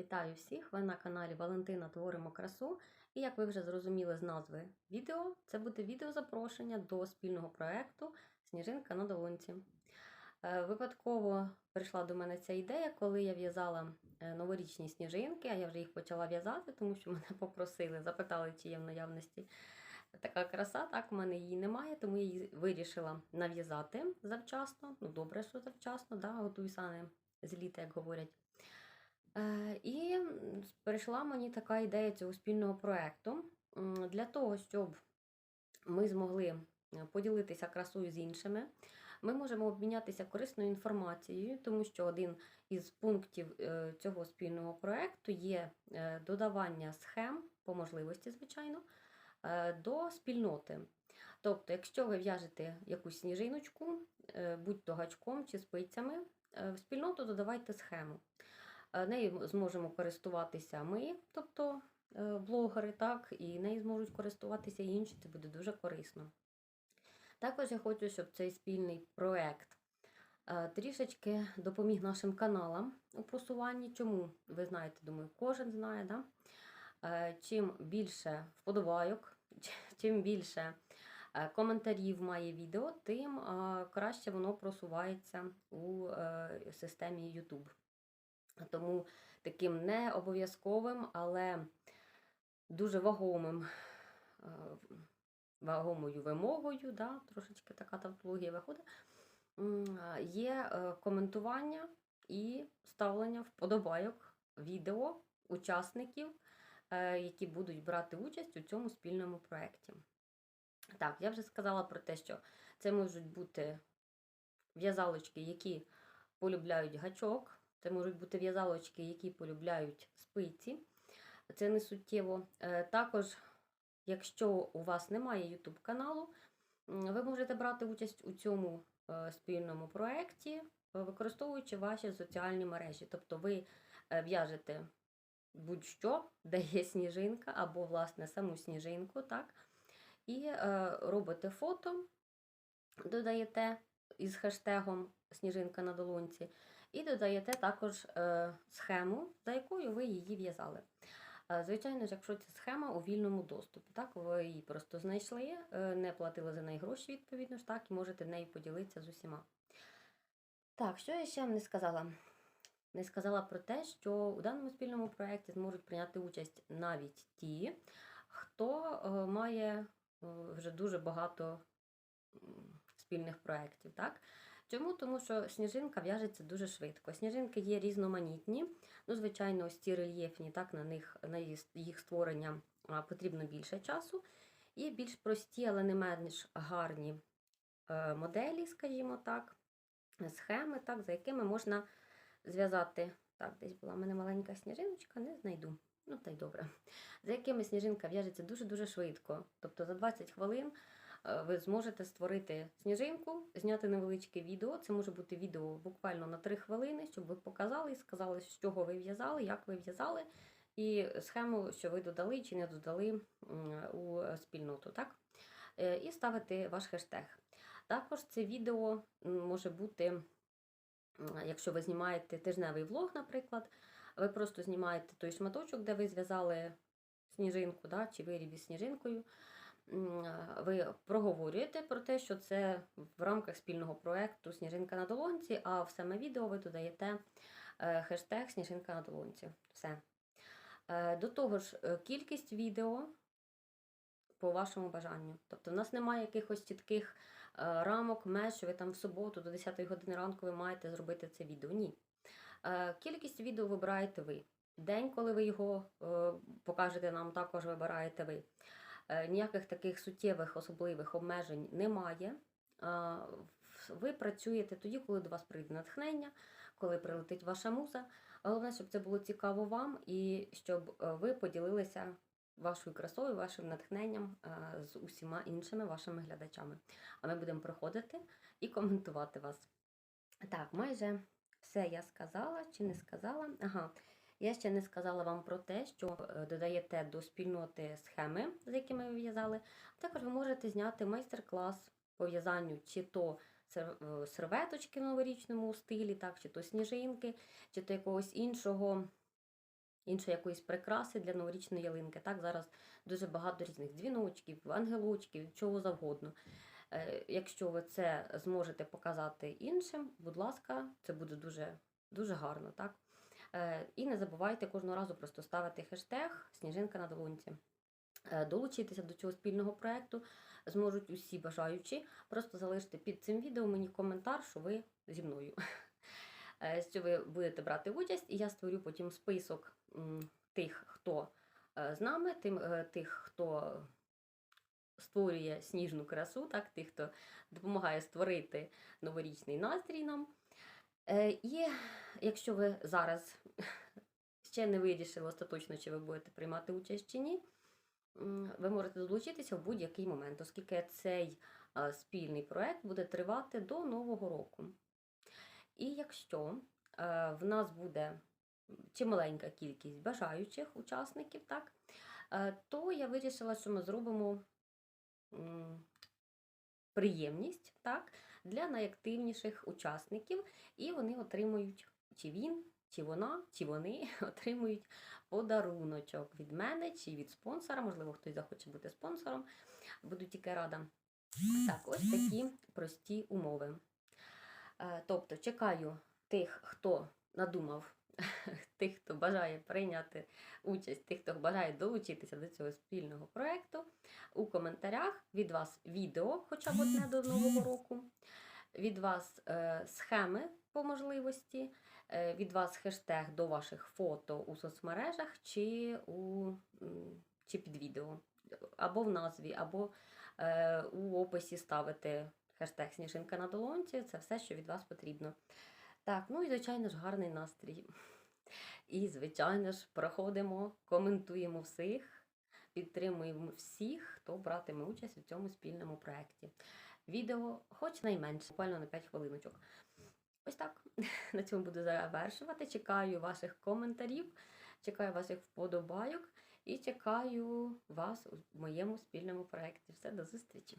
Вітаю всіх! Ви на каналі Валентина Творимо красу. І як ви вже зрозуміли з назви відео, це буде відео запрошення до спільного проєкту Сніжинка на долонці. Е, Випадково прийшла до мене ця ідея, коли я в'язала е, новорічні сніжинки, а я вже їх почала в'язати, тому що мене попросили, запитали, чи є в наявності така краса. Так, у мене її немає, тому я її вирішила нав'язати завчасно. Ну, добре, що завчасно, да, готую сани з літа, як говорять. Е, І прийшла мені така ідея цього спільного проєкту для того, щоб ми змогли е, поділитися красою з іншими. Ми можемо обмінятися корисною інформацією, тому що один із пунктів е, цього спільного проєкту є додавання схем, по можливості, звичайно, до спільноти. Тобто, якщо ви в'яжете якусь сніжиночку, е, будь-то гачком чи спицями, в спільноту додавайте схему. Е, Нею зможемо користуватися ми, тобто е, блогери, так, і нею зможуть користуватися інші, це буде дуже корисно. Також я хочу, щоб цей спільний проект е, трішечки допоміг нашим каналам у просуванні. Чому? Ви знаєте, думаю, кожен знає, да? Чим більше вподобайок, чим більше коментарів має відео, тим краще воно просувається у системі YouTube. Тому таким не обов'язковим, але дуже вагомим, е, вагомою вимогою, да, трошечки така тавтологія виходить, є е, коментування і ставлення вподобайок відео учасників, е, які будуть брати участь у цьому спільному проєкті. Так, я вже сказала про те, що це можуть бути в'язалочки, які полюбляють гачок. Це можуть бути в'язалочки, які полюбляють спиці. Це не суттєво. Е, Також, якщо у вас немає YouTube каналу, ви можете брати участь у цьому е, спільному проєкті, використовуючи ваші соціальні мережі. Тобто ви е, в'яжете будь-що, де є сніжинка, або, власне, саму сніжинку, так? І робите фото, додаєте із хештегом Сніжинка на долонці. І додаєте також е, схему, за якою ви її в'язали. Е, Звичайно ж, якщо ця схема у вільному доступі, так, ви її просто знайшли, е, не платили за неї гроші, відповідно ж, так, і можете нею поділитися з усіма. Так, що я ще не сказала? Не сказала про те, що у даному спільному проєкті зможуть прийняти участь навіть ті, хто має вже дуже багато спільних проєктів. Так? Чому? Тому що сніжинка в'яжеться дуже швидко. Сніжинки є різноманітні. Ну, звичайно, ось ці рельєфні, так, на них на їх- створення потрібно більше часу. Є більш прості, але не менш гарні е, моделі, скажімо так, схеми, так, за якими можна зв'язати. Так, десь була в мене маленька сніжиночка, не знайду. Ну, та й добре. За якими сніжинка в'яжеться дуже-дуже швидко. Тобто за 20 хвилин ви зможете створити сніжинку, зняти невеличке відео. Це може бути відео буквально на 3 хвилини, щоб ви показали і сказали, з чого ви в'язали, як ви в'язали, і схему, що ви додали чи не додали у спільноту. Так? Е, І ставити ваш хештег. Також це відео може бути, якщо ви знімаєте тижневий влог, наприклад, ви просто знімаєте той шматочок, де ви зв'язали сніжинку, да, чи виріб із сніжинкою. Ви проговорюєте про те, що це в рамках спільного проєкту Сніжинка на долонці, а в саме відео ви додаєте е, хештег Сніжинка на долонці. Все. Е, До того ж, е, кількість відео по вашому бажанню. Тобто, в нас немає якихось чітких рамок, меж, що ви там в суботу до 10 години ранку ви маєте зробити це відео. Ні. Кількість відео вибираєте ви. День, коли ви його покажете нам, також вибираєте ви. Е, Ніяких таких суттєвих особливих обмежень немає. Е, Ви працюєте тоді, коли до вас прийде натхнення, коли прилетить ваша муза. Головне, щоб це було цікаво вам і щоб е, ви поділилися вашою красою, вашим натхненням з усіма іншими вашими глядачами. А ми будемо приходити і коментувати вас. Так, майже все я сказала чи не сказала. Ага, я ще не сказала вам про те, що е, додаєте до спільноти схеми, з якими ви в'язали. Також ви можете зняти майстер-клас по в'язанню чи то е, серветочки в новорічному стилі, так, чи то сніжинки, чи то якогось іншого іншої якоїсь прикраси для новорічної ялинки. Так, зараз дуже багато різних дзвіночків, ангелочків, чого завгодно. Е, Якщо ви це зможете показати іншим, будь ласка, це буде дуже, дуже гарно. Так? Е, І не забувайте кожного разу просто ставити хештег Сніжинка на долонці. Е, Долучитися до цього спільного проєкту зможуть усі бажаючі. Просто залиште під цим відео мені коментар, що ви зі мною. Е, Що ви будете брати участь, і я створю потім список тих, хто з нами, тих, хто створює сніжну красу, так, тих, хто допомагає створити новорічний настрій нам. Е, І якщо ви зараз ще не вирішили остаточно, чи ви будете приймати участь чи ні, ви можете долучитися в будь-який момент, оскільки цей спільний проект буде тривати до Нового року. І якщо е, в нас буде чималенька кількість бажаючих учасників, так, е, то я вирішила, що ми зробимо приємність так, для найактивніших учасників, і вони отримують, чи він, чи вона, чи вони отримують подаруночок від мене чи від спонсора. Можливо, хтось захоче бути спонсором. Буду тільки рада. Так, ось такі прості умови. Е, Тобто чекаю тих, хто надумав, тих, хто бажає прийняти участь, тих, хто бажає долучитися до цього спільного проєкту. У коментарях від вас відео, хоча б одне до Нового року, від вас е, схеми по можливості, е, від вас хештег до ваших фото у соцмережах чи, у, чи під відео, або в назві, або е, у описі ставити хештег Сніжинка на долонці. Це все, що від вас потрібно. Так, ну і звичайно ж гарний настрій. І, звичайно ж, проходимо, коментуємо всіх, підтримуємо всіх, хто братиме участь у цьому спільному проєкті. Відео, хоч найменше, буквально на 5 хвилиночок. Ось так. На цьому буду завершувати. Чекаю ваших коментарів, чекаю ваших вподобайок і чекаю вас у моєму спільному проєкті. Все, до зустрічі!